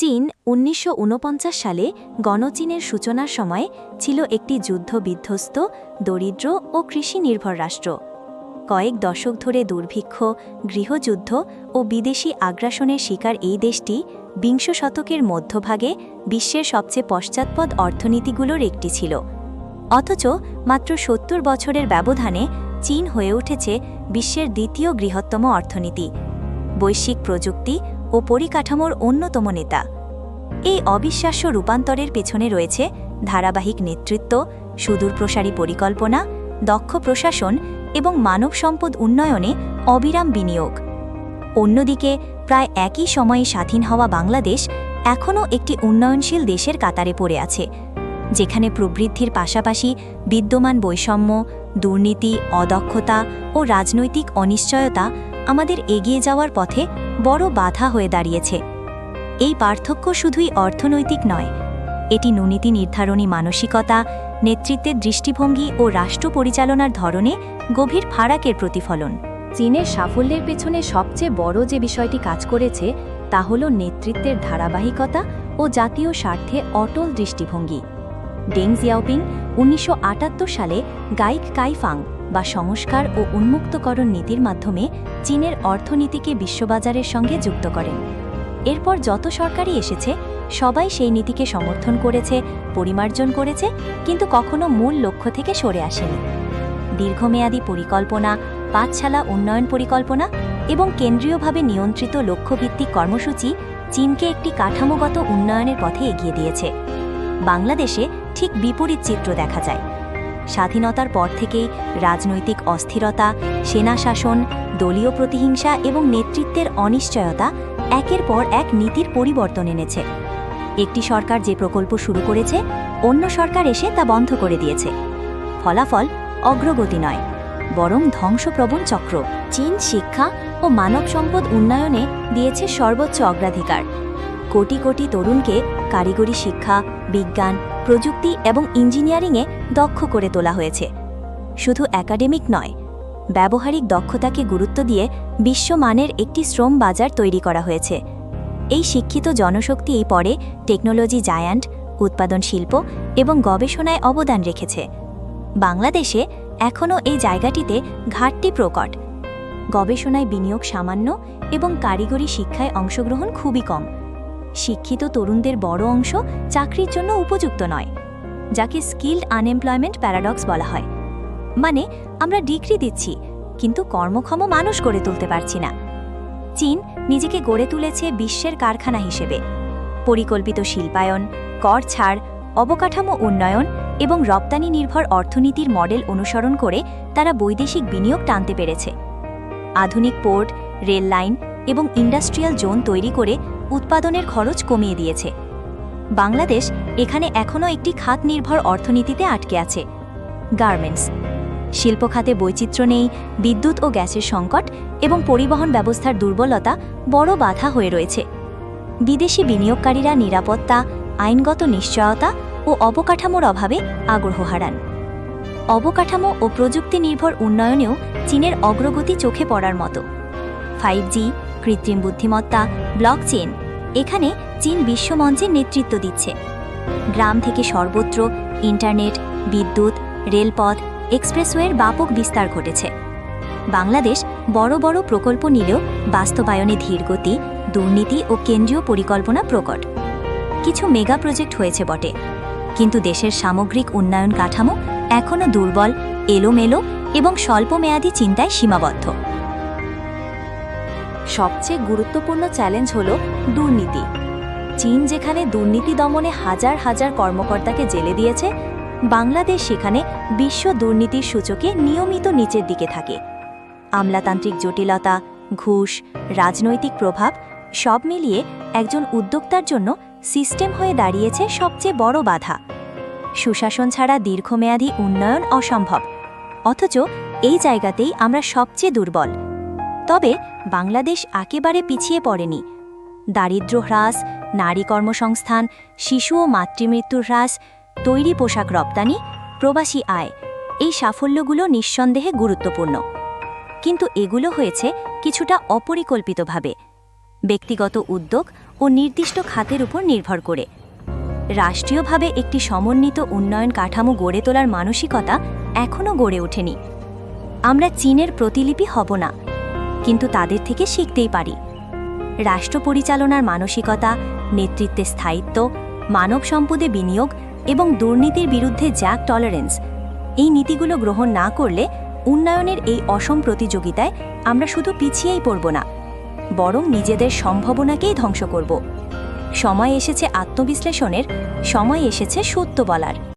চীন উনিশশো ঊনপঞ্চাশ সালে গণচীনের সূচনার সময় ছিল একটি যুদ্ধবিধ্বস্ত দরিদ্র ও কৃষি নির্ভর রাষ্ট্র। কয়েক দশক ধরে দুর্ভিক্ষ, গৃহযুদ্ধ ও বিদেশি আগ্রাসনের শিকার এই দেশটি বিংশ শতকের মধ্যভাগে বিশ্বের সবচেয়ে পশ্চাৎপদ অর্থনীতিগুলোর একটি ছিল। অথচ মাত্র সত্তর বছরের ব্যবধানে চীন হয়ে উঠেছে বিশ্বের দ্বিতীয় বৃহত্তম অর্থনীতি। বৈশ্বিক প্রযুক্তি ও পরিকাঠামোর অন্যতম নেতা। এই অবিশ্বাস্য রূপান্তরের পেছনে রয়েছে ধারাবাহিক নেতৃত্ব, সুদূরপ্রসারী পরিকল্পনা, দক্ষ প্রশাসন এবং মানব সম্পদ উন্নয়নে অবিরাম বিনিয়োগ। অন্যদিকে, প্রায় একই সময়ে স্বাধীন হওয়া বাংলাদেশ এখনও একটি উন্নয়নশীল দেশের কাতারে পড়ে আছে, যেখানে প্রবৃদ্ধির পাশাপাশি বিদ্যমান বৈষম্য, দুর্নীতি, অদক্ষতা ও রাজনৈতিক অনিশ্চয়তা আমাদের এগিয়ে যাওয়ার পথে বড় বাধা হয়ে দাঁড়িয়েছে। এই পার্থক্য শুধুই অর্থনৈতিক নয়, এটি নীতি নির্ধারণী মানসিকতা, নেতৃত্বের দৃষ্টিভঙ্গি ও রাষ্ট্র পরিচালনার ধরনে গভীর ফারাকের প্রতিফলন। চীনের সাফল্যের পেছনে সবচেয়ে বড় যে বিষয়টি কাজ করেছে, তা হল নেতৃত্বের ধারাবাহিকতা ও জাতীয় স্বার্থে অটল দৃষ্টিভঙ্গি। ডেং জিয়াওপিং উনিশশো আটাত্তর সালে গাইক কাইফাং বা সংস্কার ও উন্মুক্তকরণ নীতির মাধ্যমে চীনের অর্থনীতিকে বিশ্ববাজারের সঙ্গে যুক্ত করেন এরপর যত সরকারই এসেছে, সবাই সেই নীতিকে সমর্থন করেছে, পরিমার্জন করেছে, কিন্তু কখনো মূল লক্ষ্য থেকে সরে আসেনি। দীর্ঘমেয়াদী পরিকল্পনা, পাঠশালা উন্নয়ন পরিকল্পনা এবং কেন্দ্রীয়ভাবে নিয়ন্ত্রিত লক্ষ্যভিত্তিক কর্মসূচি চীনকে একটি কাঠামোগত উন্নয়নের পথে এগিয়ে দিয়েছে। বাংলাদেশে ঠিক বিপরীত চিত্র দেখা যায়। স্বাধীনতার পর থেকেই রাজনৈতিক অস্থিরতা, সেনা শাসন, দলীয় প্রতিহিংসা এবং নেতৃত্বের অনিশ্চয়তা একের পর এক নীতির পরিবর্তন এনেছে। একটি সরকার যে প্রকল্প শুরু করেছে, অন্য সরকার এসে তা বন্ধ করে দিয়েছে। ফলাফল অগ্রগতি নয়, বরং ধ্বংসপ্রবণ চক্র। চীন শিক্ষা ও মানব সম্পদ উন্নয়নে দিয়েছে সর্বোচ্চ অগ্রাধিকার। কোটি কোটি তরুণকে কারিগরি শিক্ষা, বিজ্ঞান প্রযুক্তি এবং ইঞ্জিনিয়ারিংয়ে দক্ষ করে তোলা হয়েছে। শুধু একাডেমিক নয়, ব্যবহারিক দক্ষতাকে গুরুত্ব দিয়ে বিশ্বমানের একটি শ্রম বাজার তৈরি করা হয়েছে। এই শিক্ষিত জনশক্তি এই পরে টেকনোলজি জায়ান্ট, উৎপাদন শিল্প এবং গবেষণায় অবদান রেখেছে। বাংলাদেশে এখনও এই জায়গাটিতে ঘাটতি প্রকট। গবেষণায় বিনিয়োগ সামান্য এবং কারিগরি শিক্ষায় অংশগ্রহণ খুবই কম। শিক্ষিত তরুণদের বড় অংশ চাকরির জন্য উপযুক্ত নয়, যাকে স্কিল্ড আনএমপ্লয়মেন্ট প্যারাডক্স বলা হয়। মানে আমরা ডিগ্রি দিচ্ছি, কিন্তু কর্মক্ষম মানুষ গড়ে তুলতে পারছি না। চীন নিজেকে গড়ে তুলেছে বিশ্বের কারখানা হিসেবে। পরিকল্পিত শিল্পায়ন, কর ছাড়, অবকাঠামো উন্নয়ন এবং রপ্তানি নির্ভর অর্থনীতির মডেল অনুসরণ করে তারা বৈদেশিক বিনিয়োগ টানতে পেরেছে। আধুনিক পোর্ট, রেল লাইন এবং ইন্ডাস্ট্রিয়াল জোন তৈরি করে উৎপাদনের খরচ কমিয়ে দিয়েছে। বাংলাদেশ এখানে এখনও একটি খাত নির্ভর অর্থনীতিতে আটকে আছে। গার্মেন্টস। শিল্প খাতে বৈচিত্র্য নেই, বিদ্যুৎ ও গ্যাসের সংকট এবং পরিবহন ব্যবস্থার দুর্বলতা বড় বাধা হয়ে রয়েছে। বিদেশি বিনিয়োগকারীরা নিরাপত্তা, আইনগত নিশ্চয়তা ও অবকাঠামোর অভাবে আগ্রহ হারান। অবকাঠামো ও প্রযুক্তি নির্ভর উন্নয়নেও চীনের অগ্রগতি চোখে পড়ার মতো। ফাইভ জি কৃত্রিম বুদ্ধিমত্তা ব্লকচেন এখানে চীন বিশ্বমঞ্চে নেতৃত্ব দিচ্ছে। গ্রাম থেকে সর্বত্র ইন্টারনেট, বিদ্যুৎ, রেলপথ, এক্সপ্রেসওয়ের ব্যাপক বিস্তার ঘটেছে। বাংলাদেশ বড় বড় প্রকল্প নিলেও বাস্তবায়নে ধীরগতি দুর্নীতি ও কেন্দ্রীয় পরিকল্পনা প্রকট। কিছু মেগা প্রজেক্ট হয়েছে বটে, কিন্তু দেশের সামগ্রিক উন্নয়ন কাঠামো এখনও দুর্বল, এলোমেলো এবং স্বল্পমেয়াদী চিন্তায় সীমাবদ্ধ। সবচেয়ে গুরুত্বপূর্ণ চ্যালেঞ্জ হল দুর্নীতি। চীন যেখানে দুর্নীতি দমনে হাজার হাজার কর্মকর্তাকে জেলে দিয়েছে, বাংলাদেশ সেখানে বিশ্ব দুর্নীতির সূচকে নিয়মিত নিচের দিকে থাকে। আমলাতান্ত্রিক জটিলতা, ঘুষ, রাজনৈতিক প্রভাব, সব মিলিয়ে একজন উদ্যোক্তার জন্য সিস্টেম হয়ে দাঁড়িয়েছে সবচেয়ে বড় বাধা। সুশাসন ছাড়া দীর্ঘমেয়াদী উন্নয়ন অসম্ভব। অথচ এই জায়গাতেই আমরা সবচেয়ে দুর্বল। তবে বাংলাদেশ একেবারে পিছিয়ে পড়েনি। দারিদ্র্য হ্রাস, নারী কর্মসংস্থান, শিশু ও মাতৃমৃত্যুর হ্রাস, তৈরি পোশাক রপ্তানি, প্রবাসী আয়, এই সাফল্যগুলো নিঃসন্দেহে গুরুত্বপূর্ণ। কিন্তু এগুলো হয়েছে কিছুটা অপরিকল্পিতভাবে, ব্যক্তিগত উদ্যোগ ও নির্দিষ্ট খাতের উপর নির্ভর করে। রাষ্ট্রীয়ভাবে একটি সমন্বিত উন্নয়ন কাঠামো গড়ে তোলার মানসিকতা এখনও গড়ে ওঠেনি। আমরা চীনের প্রতিলিপি হব না। কিন্তু তাদের থেকে শিখতেই পারি। রাষ্ট্র পরিচালনার মানসিকতা নেতৃত্বে স্থায়িত্ব, মানব সম্পদে বিনিয়োগ এবং দুর্নীতির বিরুদ্ধে জ্যাক টলারেন্স এই নীতিগুলো গ্রহণ না করলে উন্নয়নের এই অসম প্রতিযোগিতায় আমরা শুধু পিছিয়েই পড়ব না, বরং নিজেদের সম্ভাবনাকেই ধ্বংস করব। সময় এসেছে আত্মবিশ্লেষণের, সময় এসেছে সত্য বলার।